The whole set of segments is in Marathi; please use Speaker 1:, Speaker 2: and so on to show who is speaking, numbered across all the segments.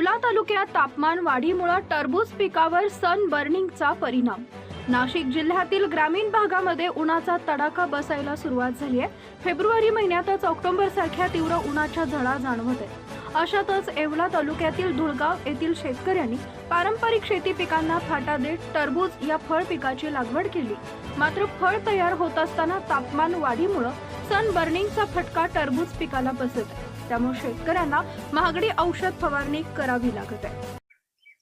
Speaker 1: येवला तालुक्यात तापमान वाढीमुळे टरबूज पिकावर सन बर्निंगचा परिणाम. नाशिक जिल्ह्यातील ग्रामीण भागामध्ये उन्हाचा तडाखा बसायला सुरुवात झाली आहे. फेब्रुवारी महिन्यातच ऑक्टोबर सारख्या तीव्र उन्हाच्या झळा जाणवत आहे अशातच येवला तालुक्यातील धुळगाव येथील शेतकऱ्यांनी पारंपरिक शेती पिकांना फाटा देत टरबूज या फळ पिकाची लागवड केली. मात्र फळ तयार होत असताना तापमान वाढीमुळे सन बर्निंगचा फटका टरबूज पिकाला बसत आहे. त्यामुळे शेतकऱ्यांना महागडी औषध फवारणी करावी लागत आहे.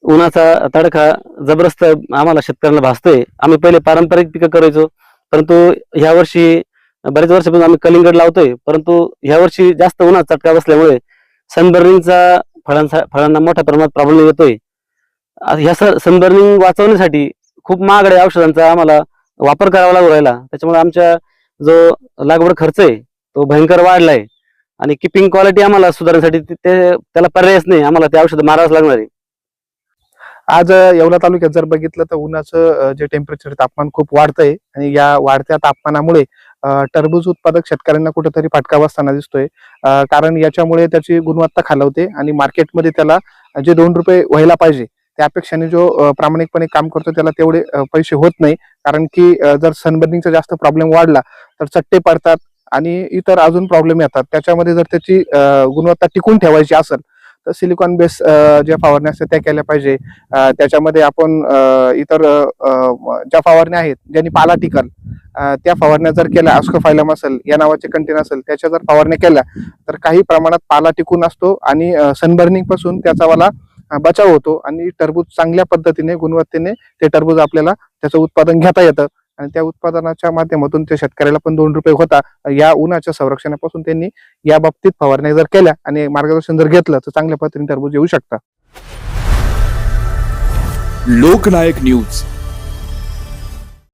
Speaker 2: उन्हाचा तडका जबरदस्त आम्हाला शेतकऱ्यांना भासतोय. आम्ही पहिले पारंपरिक पिकं करायचो परंतु ह्या वर्षी बरेच वर्षापासून आम्ही कलिंगड लावतोय परंतु ह्या वर्षी जास्त उन्हात चटका बसल्यामुळे सनबर्निंगचा फळांचा फळांना मोठ्या प्रमाणात प्रॉब्लेम येतोय. ह्या सनबर्निंग वाचवण्यासाठी खूप महागड्या औषधांचा आम्हाला वापर करावा लागू राहिला. त्याच्यामुळे आमच्या जो लागवड खर्च आहे तो भयंकर वाढलाय. आणि किपिंग क्वालिटी आम्हाला सुधारण्यासाठी ते- त्याला पर्यायच नाही. आम्हाला ते औषध मारावंच लागणार आहे.
Speaker 3: आज येवला तालुक्यात जर बघितलं तर उन्हाचं जे टेम्परेचर तापमान खूप वाढतंय. आणि या वाढत्या तापमानामुळे टरबूज उत्पादक शेतकऱ्यांना कुठेतरी फटका बसताना दिसतोय. कारण याच्यामुळे त्याची गुणवत्ता खालवते आणि मार्केटमध्ये त्याला जे दोन रुपये व्हायला पाहिजे त्या अपेक्षाने जो प्रामाणिकपणे काम करतो त्याला तेवढे पैसे होत नाही. कारण की जर सनबर्निंगचा जास्त प्रॉब्लेम वाढला तर चट्टे पडतात आणि इतर अजून प्रॉब्लेम येतात. त्याच्यामध्ये जर त्याची गुणवत्ता टिकून ठेवायची असेल तर सिलिकॉन बेस ज्या फवारण्या असतात त्या केल्या पाहिजे. त्याच्यामध्ये आपण इतर ज्या फवारण्या आहेत ज्यांनी पाला टिकल त्या फवारण्या जर केल्या अस्कोफायलम असेल या नावाचे कंटेन असेल त्याच्या जर फवारण्या केल्या तर काही प्रमाणात पाला टिकून असतो आणि सनबर्निंगपासून त्याचा मला बचाव होतो आणि टरबूज चांगल्या पद्धतीने गुणवत्तेने ते टरबूज आपल्याला त्याचं उत्पादन घेता येतं. आणि त्या उत्पादनाच्या माध्यमातून त्या शेतकऱ्याला पण दोन रुपये होता. या उन्हाच्या संरक्षणापासून त्यांनी या बाबतीत फवारण्या जर केल्या आणि मार्गदर्शन जर घेतलं तर चांगल्या पद्धतीने टरबूज येऊ शकतात.
Speaker 4: लोकनायक न्यूज.